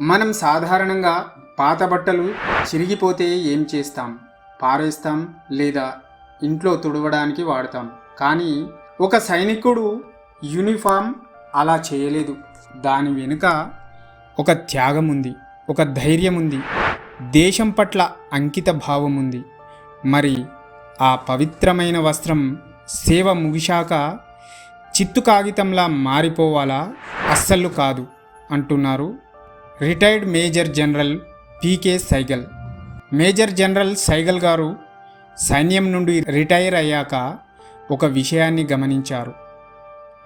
మనం సాధారణంగా పాత బట్టలు చిరిగిపోతే ఏం చేస్తాం? పారేస్తాం లేదా ఇంట్లో తుడవడానికి వాడతాం. కానీ ఒక సైనికుడు యూనిఫామ్ అలా చేయలేదు. దాని వెనుక ఒక త్యాగం ఉంది ఒక ధైర్యం ఉంది దేశం పట్ల అంకిత భావం ఉంది మరి ఆ పవిత్రమైన వస్త్రం సేవ ముగిశాక చిత్తు కాగితంలా మారిపోవాలా? అస్సలు కాదు అంటున్నారు retired major general PK Saigal. Major general Saigal గారు సైన్యం నుండి రిటైర్ అయ్యాక ఒక విషయాన్ని గమనించారు.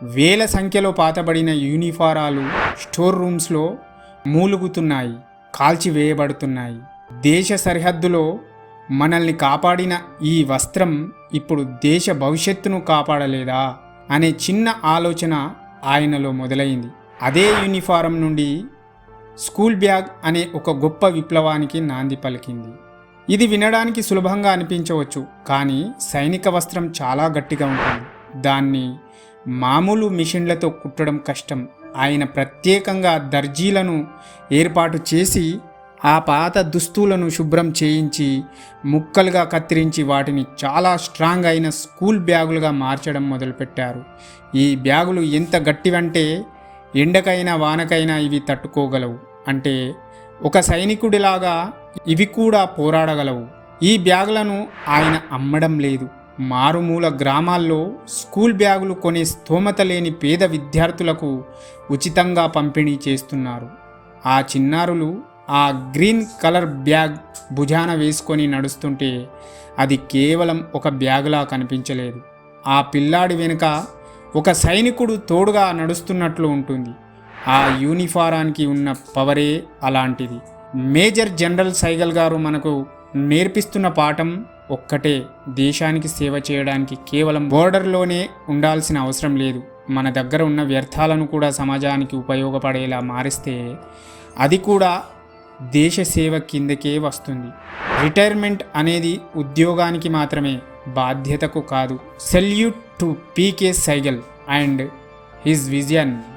వేల సంఖ్యలో పాతబడిన యూనిఫారాలు స్టోర్ రూమ్స్లో మూలుగుతున్నాయి కాల్చివేయబడుతున్నాయి. దేశ సరిహద్దులో మనల్ని కాపాడిన ఈ వస్త్రం ఇప్పుడు దేశ భవిష్యత్తును కాపాడలేదా అనే చిన్న ఆలోచన ఆయనలో మొదలైంది. అదే యూనిఫారం నుండి స్కూల్ బ్యాగ్ అనే ఒక గొప్ప విప్లవానికి నాంది పలికింది. ఇది వినడానికి సులభంగా అనిపించవచ్చు కానీ సైనిక వస్త్రం చాలా గట్టిగా ఉంటుంది. దాన్ని మామూలు మిషన్లతో కుట్టడం కష్టం. ఆయన ప్రత్యేకంగా దర్జీలను ఏర్పాటు చేసి ఆ పాత దుస్తులను శుభ్రం చేయించి ముక్కలుగా కత్తిరించి వాటిని చాలా స్ట్రాంగ్ అయిన స్కూల్ బ్యాగులుగా మార్చడం మొదలుపెట్టారు. ఈ బ్యాగులు ఎంత గట్టివంటే ఎండకైనా వానకైనా ఇవి తట్టుకోగలవు. అంటే ఒక సైనికుడిలాగా ఇవి కూడా పోరాడగలవు. ఈ బ్యాగులను ఆయన అమ్మడం లేదు. మారుమూల గ్రామాల్లో స్కూల్ బ్యాగులు కొనే స్తోమత లేని పేద విద్యార్థులకు ఉచితంగా పంపిణీ చేస్తున్నారు. ఆ చిన్నారులు ఆ గ్రీన్ కలర్ బ్యాగ్ భుజాన వేసుకొని నడుస్తుంటే అది కేవలం ఒక బ్యాగులా కనిపించలేదు. ఆ పిల్లాడి వెనుక ఒక సైనికుడు తోడుగా నడుస్తున్నట్లు ఉంటుంది. ఆ యూనిఫారానికి ఉన్న పవరే అలాంటిది. మేజర్ జనరల్ సైగల్ గారు మనకు నేర్పిస్తున్న పాఠం ఒక్కటే. దేశానికి సేవ చేయడానికి కేవలం బోర్డర్లోనే ఉండాల్సిన అవసరం లేదు. మన దగ్గర ఉన్న వ్యర్థాలను కూడా సమాజానికి ఉపయోగపడేలా మారిస్తే అది కూడా దేశ సేవ కిందకే వస్తుంది. రిటైర్మెంట్ అనేది ఉద్యోగానికి మాత్రమే బాధ్యతకు కాదు. Salute to PK Seigel and his vision.